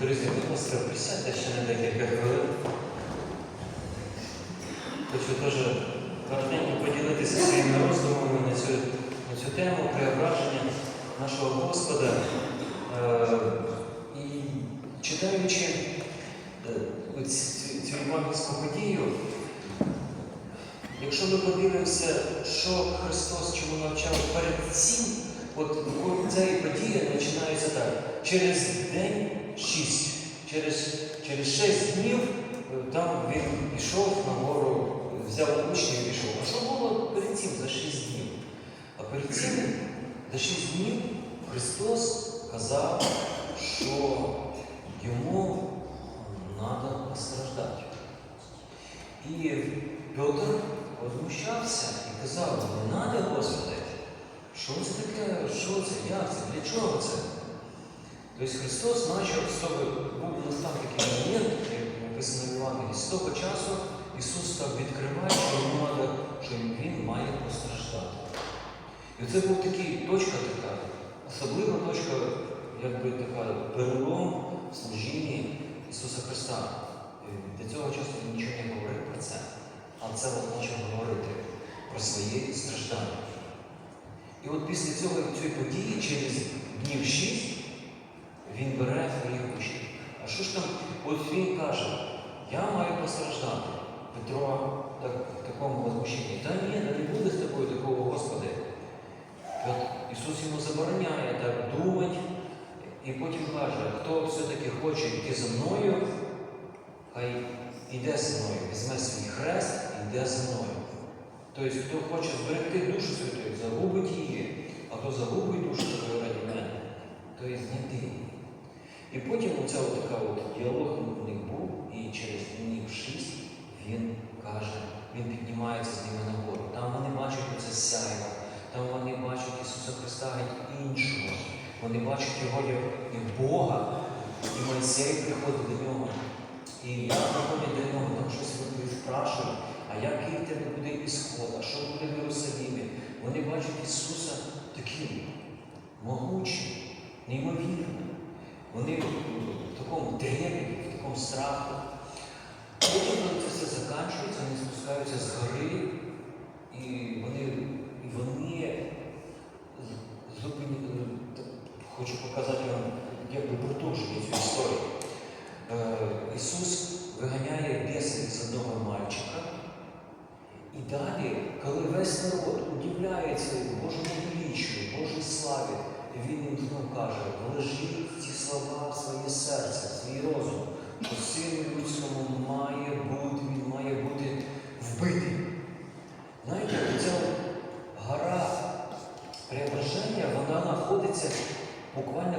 Друзі, будь ласка, присядьте ще на декілька хвилин. Хочу теж коротенько поділитися своїми роздумами на цю, на цю тему преображення нашого Господа. Е, і читаючи е, цю, цю подію, якщо ми подивимося, що Христос чому навчав перед цим, от ця подія починається так. Через день шість, через, через шість днів е, там він пішов на гору, взяв учнів і пішов. А що було перед цим за шість днів? А перед цим за шість днів Христос казав, що йому треба постраждати. І Петр возмущався і казав, не треба, Господи, що це таке, що це, як це, для чого це? Тобто Христос з того, був настав такий момент, як написано в Євангелії, з того часу Ісус став відкривати, що йому що Він має постраждати. І це був такий точка така, особлива точка, якби така перелом в служінні Ісуса Христа. До цього часу він нічого не говорив про це, а це почав говорити про свої страждання. І от після цього цієї події, через днів шість, він бере своїх учнів. А що ж там, от він каже, я маю постраждати. Петро так, в такому возмущенні. Та ні, не буде з тобою такого Господи. От Ісус йому забороняє так думати, і потім каже, хто все-таки хоче йти за мною, хай йде зі мною, візьме свій хрест і йде за мною. Тобто, хто хоче зберегти душу святою, загубить її, а хто загубить душу свою раді мене, то і знайти її. І потім оця така от діалог у них був, і через днів шість він каже, він піднімається з ними на гору. Там вони бачать оце сяйво, там вони бачать Ісуса Христа геть іншого. Вони бачать його як як Бога, і Мойсей приходить до нього. І я приходить до нього, там щось спрашують, а який в тебе буде ісход, а що буде в Єрусалимі? Вони бачать Ісуса таким могучим, неймовірним. Вони в такому трепеті, в такому страху. Потім, це все закінчується, вони спускаються з гори, і вони, і вони зупині, хочу показати вам, якби продовження цю історію. Е, Ісус виганяє бісів з одного мальчика. І далі, коли весь народ удивляється Божому величію, Божій славі, він їм знов каже, вложіть ці слова в своє серце, в свій розум, що сину людському має бути, він має бути вбитий. Знаєте, ця гора преображення, вона знаходиться буквально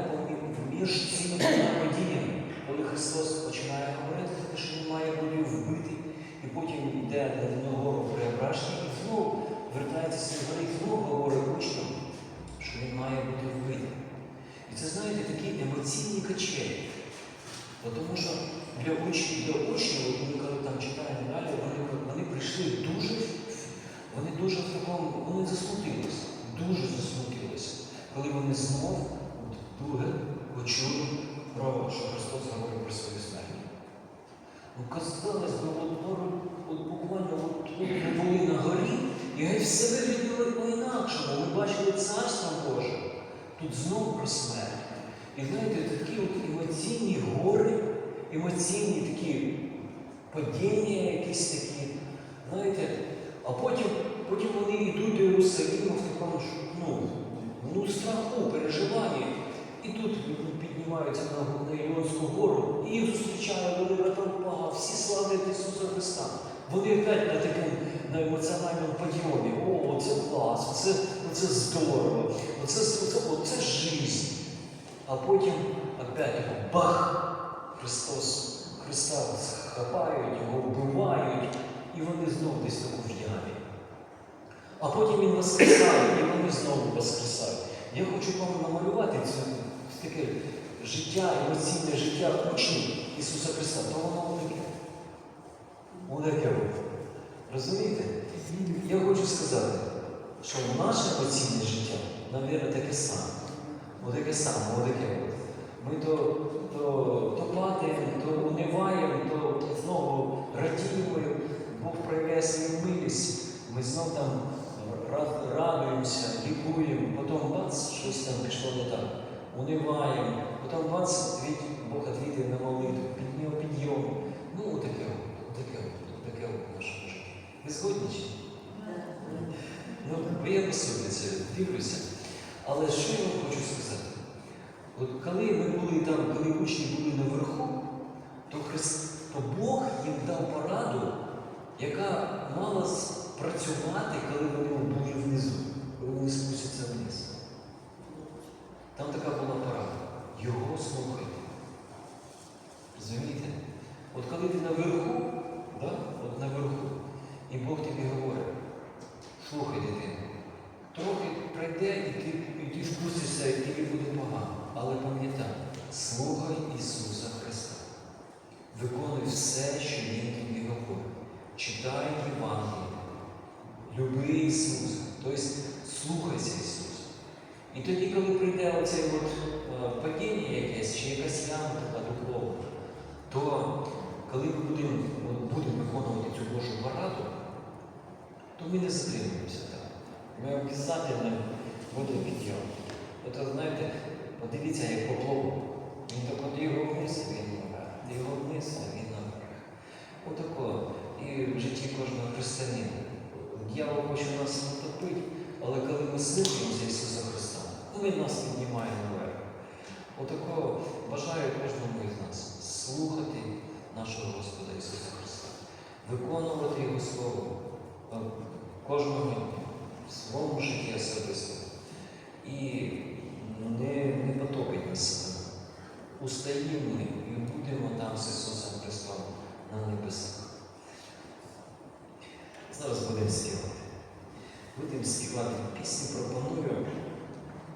між цими двома подіями. Коли Христос починає говорити, що він має бути вбитий, і потім йде на гору преображення, і знову вертається з і знову говорить учням, що він має бути. І це, знаєте, такі емоційні качелі. Тому що для учнів, для учнів, ми коли там читаємо далі, вони, вони прийшли дуже, вони дуже в такому, вони засмутилися, дуже засмутилися, коли вони знов друге почули про що Христос говорив про свою смерть. Ну, казалось би, от, от, от буквально от, от ми були на горі, і геть все виглядало по-інакшому. Ми бачили царство Боже. Тут знову про смерть. І знаєте, такі от емоційні гори, емоційні такі падіння якісь такі. Знаєте, а потім, потім вони йдуть до Єрусалиму в такому ну, ну, страху, переживанні. І тут піднімаються на, на Ілонську гору, і їх зустрічає велика толпа, всі славлять Ісуса Христа. Вони опять на такому на емоціональному підйомі. О, це клас, оце, оце здорово, оце, оце, оце жизнь. А потім опять бах! Христос, Христа хапають, його вбивають, і вони знову десь таку в ямі. А потім він воскресає, і вони знову воскресають. Я хочу вам намалювати це таке життя, емоційне життя учнів Ісуса Христа. То воно таке. Отаке. Розумієте? Я хочу сказати, що наше оцінне життя, навіть таке саме. Отаке саме, отаке. Ми то то, то падаємо, то униваємо, то знову радіємо, Бог проявляє свою милість. Ми знов там радуємося, лікуємо, потім бац, щось там пішло не так. Униваємо, потім бац, від, Бог відвідує на молитву, підняв підйом. Ну, отаке, отаке, отаке наше життя. Ви згодні? Ну, приємно це дивлюся. Але що я вам хочу сказати? От коли ми були там, коли учні були наверху, то, Христ, Бог їм дав пораду, яка мала спрацювати, коли вони були внизу, коли вони спустяться вниз. Там така була порада. Його слухайте. Розумієте? От коли ти наверху, да? от наверху, і Бог тобі говорить, слухай дитину, трохи пройде і ти, і ти спустишся, і тобі буде погано. Але пам'ятай, слухай Ісуса Христа. Виконуй все, що Він тобі говорить. Читай Євангеліє. Люби Ісуса. Тобто слухайся Ісуса. І тоді, коли прийде оце от, е, падіння якесь, чи якась яма така духовна, то коли ми будемо, от, будемо виконувати цю Божу пораду, то ми не затримуємося там. Ми обов'язково будемо підйом. От знаєте, подивіться, як поплавок. Він так от його вниз, він наверх, його вниз, а він наверх. Отако. І в житті кожного християнина. Дьявол хоче нас утопити, але коли ми слухаємося Ісуса Христа, Він нас піднімає наверх. Отако бажаю кожному із нас слухати нашого Господа Ісуса Христа, виконувати Його Слово е, кожного дня в своєму житті особисто. І не, не потопить нас себе. Устаємо ми і будемо там з Ісусом Христом на небесах. Зараз будемо